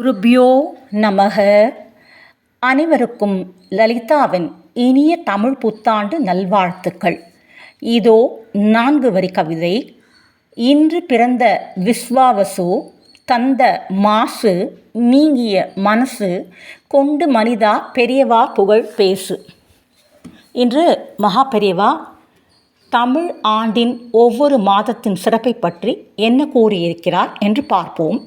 குருபியோ நமக. அனைவருக்கும் லலிதாவின் இனிய தமிழ் புத்தாண்டு நல்வாழ்த்துக்கள். இதோ நான்கு வரி கவிதை. இன்று பிறந்த விஸ்வாவசு தந்த மாசு நீங்கிய மனசு கொண்டு மனிதா பெரியவா புகழ் பேசு. இன்று மகா பெரியவா தமிழ் ஆண்டின் ஒவ்வொரு மாதத்தின் சிறப்பை பற்றி என்ன கூறியிருக்கிறார் என்று பார்ப்போம்.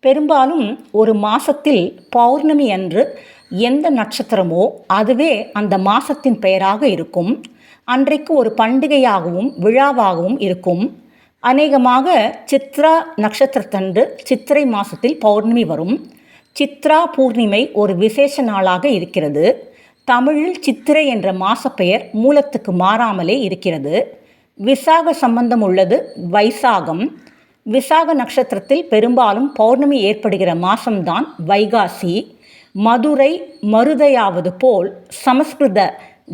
பெரும்பாலும் ஒரு மாசத்தில் பௌர்ணமி அன்று எந்த நட்சத்திரமோ அதுவே அந்த மாசத்தின் பெயராக இருக்கும். அன்றைக்கு ஒரு பண்டிகையாகவும் விழாவாகவும் இருக்கும். அநேகமாக சித்ரா நட்சத்திரத்தன்று சித்திரை மாதத்தில் பௌர்ணமி வரும். சித்ரா பூர்ணிமை ஒரு விசேஷ நாளாக இருக்கிறது. தமிழில் சித்திரை என்ற மாசப்பெயர் மூலத்துக்கு மாறாமலே இருக்கிறது. விசாக சம்பந்தம் உள்ளது வைசாகம். விசாக நட்சத்திரத்தில் பெரும்பாலும் பௌர்ணமி ஏற்படுகிற மாசம்தான் வைகாசி. மதுரை மருதையாவது போல் சமஸ்கிருத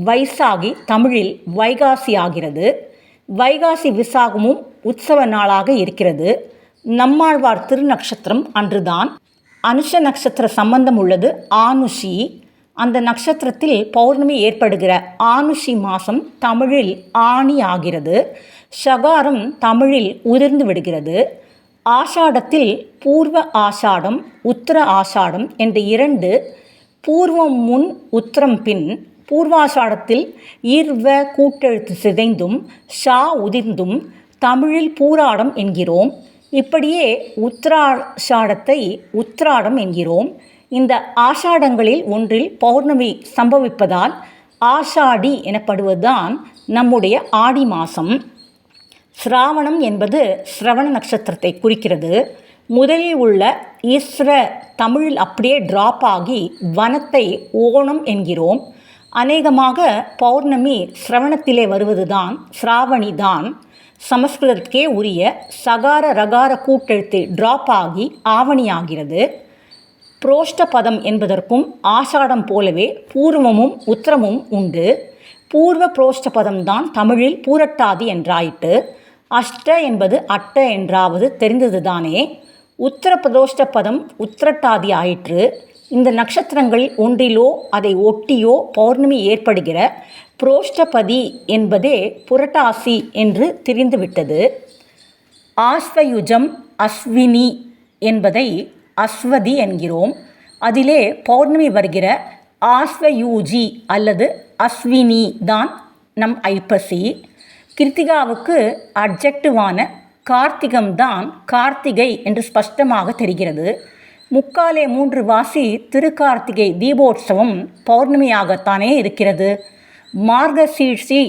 வைசாகி தமிழில் வைகாசி ஆகிறது. வைகாசி விசாகமும் உற்சவ நாளாக இருக்கிறது. நம்மாழ்வார் திருநக்ஷத்திரம் அன்றுதான். அனுஷ நட்சத்திர சம்பந்தம் உள்ளது ஆனுஷி. அந்த நட்சத்திரத்தில் பௌர்ணமி ஏற்படுகிற ஆனுஷி மாதம் தமிழில் ஆணி ஆகிறது. ஷகாரம் தமிழில் உதிர்ந்து விடுகிறது. ஆஷாடத்தில் பூர்வ ஆஷாடம் உத்தர ஆஷாடம் என்ற இரண்டு பூர்வம் முன் உத்தரம் பின் பூர்வாஷாடத்தில் ஈர்வ கூட்டெழுத்து சிதைந்தும் ஷா உதிர்ந்தும் தமிழில் பூராடம் என்கிறோம். இப்படியே உத்ராஷாடத்தை உத்ராடம் என்கிறோம். இந்த ஆஷாடங்களில் ஒன்றில் பௌர்ணமி சம்பவிப்பதால் ஆஷாடி எனப்படுவதுதான் நம்முடைய ஆடி மாதம் சிராவணம் என்பது சிரவண நட்சத்திரத்தை குறிக்கிறது. முதலில் உள்ள இஸ்ர தமிழில் அப்படியே டிராப் ஆகி வனத்தை ஓணம் என்கிறோம். அநேகமாக பௌர்ணமி சிரவணத்திலே வருவதுதான் சிராவணி தான். சமஸ்கிருதத்துக்கே உரிய சகார ரகார கூட்டெழுத்து டிராப் ஆகி ஆவணி ஆகிறது. புரோஷ்ட பதம் என்பதற்கும் ஆஷாடம் போலவே பூர்வமும் உத்திரமும் உண்டு. பூர்வ புரோஷ்ட பதம்தான் தமிழில் பூரட்டாதி என்றாயிட்டு அஷ்ட என்பது அட்ட என்றாவது தெரிந்தது தானே உத்தரப்பிரதோஷ்ட பதம் உத்திரட்டாதி ஆயிற்று இந்த நட்சத்திரங்கள் ஒன்றிலோ அதை ஒட்டியோ பௌர்ணமி ஏற்படுகிற புரோஷ்டபதி என்பதே புரட்டாசி என்று தெரிந்துவிட்டது. ஆஸ்வயுஜம் அஸ்வினி என்பதை அஸ்வதி என்கிறோம். அதிலே பௌர்ணமி வருகிற ஆஸ்வயூஜி அல்லது அஸ்வினி தான் நம் ஐப்பசி. கிருத்திகாவுக்கு அப்ஜெக்டிவான கார்த்திகம்தான் கார்த்திகை என்று ஸ்பஷ்டமாக தெரிகிறது. முக்காலே மூன்று வாசி திருக்கார்த்திகை தீபோற்சவம் பௌர்ணமியாகத்தானே இருக்கிறது. மார்கசீர்ஷி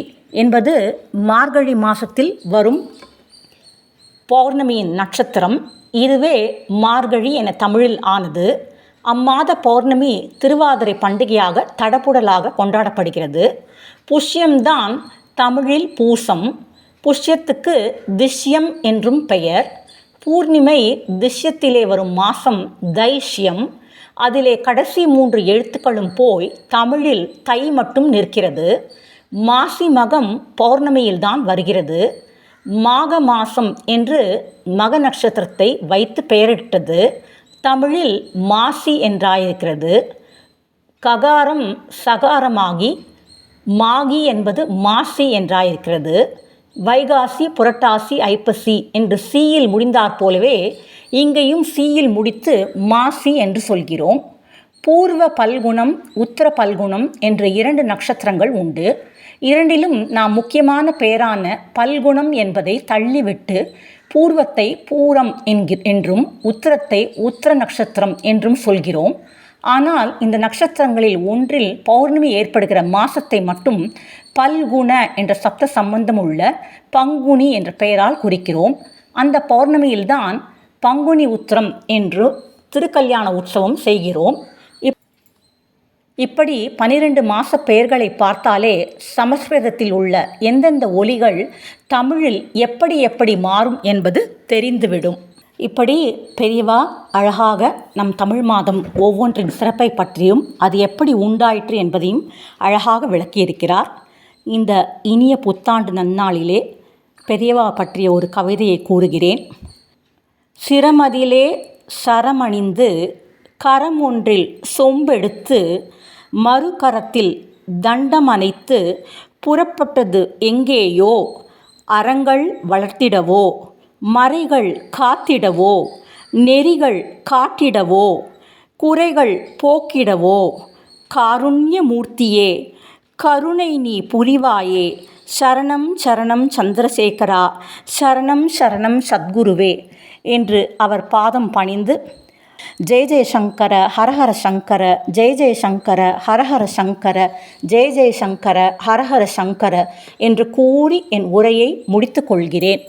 என்பது மார்கழி மாதத்தில் வரும் பௌர்ணமியின் நட்சத்திரம். இதுவே மார்கழி என தமிழில் ஆனது. அம்மாத பௌர்ணமி திருவாதிரை பண்டிகையாக தடப்புடலாக கொண்டாடப்படுகிறது. புஷ்யம்தான் தமிழில் பூசம் புஷ்யத்துக்கு திஷ்யம் என்றும் பெயர். பூர்ணிமை திஷ்யத்திலே வரும் மாசம் தைஷ்யம். அதிலே கடைசி மூன்று எழுத்துக்களும் போய் தமிழில் தை மட்டும் நிற்கிறது. மாசி மகம் பௌர்ணமியில்தான் வருகிறது. மாக மாசம் என்று மக நட்சத்திரத்தை வைத்து பெயரிட்டது. தமிழில் மாசி என்றாயிருக்கிறது. ககாரம் சகாரமாகி மாகி என்பது மாசி என்றாயிருக்கிறது. வைகாசி புரட்டாசி ஐப்பசி என்று சீயில் முடிந்தாற் போலவே இங்கேயும் சீயில் முடித்து மாசி என்று சொல்கிறோம். பூர்வ பல்குணம் உத்தர பல்குணம் என்ற இரண்டு நட்சத்திரங்கள் உண்டு. இரண்டிலும் நாம் முக்கியமான பெயரான பல்குணம் என்பதை தள்ளிவிட்டு பூர்வத்தை பூரம் என்கி என்றும் உத்தரத்தை உத்தர நட்சத்திரம் என்றும் சொல்கிறோம். ஆனால் இந்த நட்சத்திரங்களில் ஒன்றில் பௌர்ணமி ஏற்படுகிற மாசத்தை மட்டும் பல்குண என்ற சப்த சம்பந்தம் உள்ள பங்குனி என்ற பெயரால் குறிக்கிறோம். அந்த பௌர்ணமியில்தான் பங்குனி உத்திரம் என்று திருக்கல்யாண உற்சவம் செய்கிறோம். இப்படி பனிரெண்டு மாத பெயர்களை பார்த்தாலே சமஸ்கிருதத்தில் உள்ள எந்தெந்த ஒலிகள் தமிழில் எப்படி எப்படி மாறும் என்பது தெரிந்துவிடும். இப்படி பெரியவா அழகாக நம் தமிழ் மாதம் ஒவ்வொன்றின் சிறப்பை பற்றியும் அது எப்படி உண்டாயிற்று என்பதையும் அழகாக விளக்கியிருக்கிறார். இந்த இனிய புத்தாண்டு நன்னாளிலே பெரியவா பற்றிய ஒரு கவிதையை கூறுகிறேன். சிரமதிலே சரமணிந்து கரம் ஒன்றில் சொம்பெடுத்து மறுகரத்தில் தண்டம் அணைத்து புறப்பட்டது எங்கேயோ அறங்கள் வளர்த்திடவோ மறைகள் காத்திடவோ? நெறிகள் காட்டிடவோ? குறைகள் போக்கிடவோ? காருண்ய மூர்த்தியே கருணை நீ புரிவாயே. சரணம் சரணம் சந்திரசேகரா சரணம் சரணம் சத்குருவே என்று அவர் பாதம் பணிந்து ஜெய ஜெய சங்கர ஹரஹர சங்கர ஜெய ஜெய சங்கர ஹரஹர சங்கர ஜெய ஜெய சங்கர ஹரஹர சங்கர என்று கூறி என் உரையை முடித்து கொள்கிறேன்.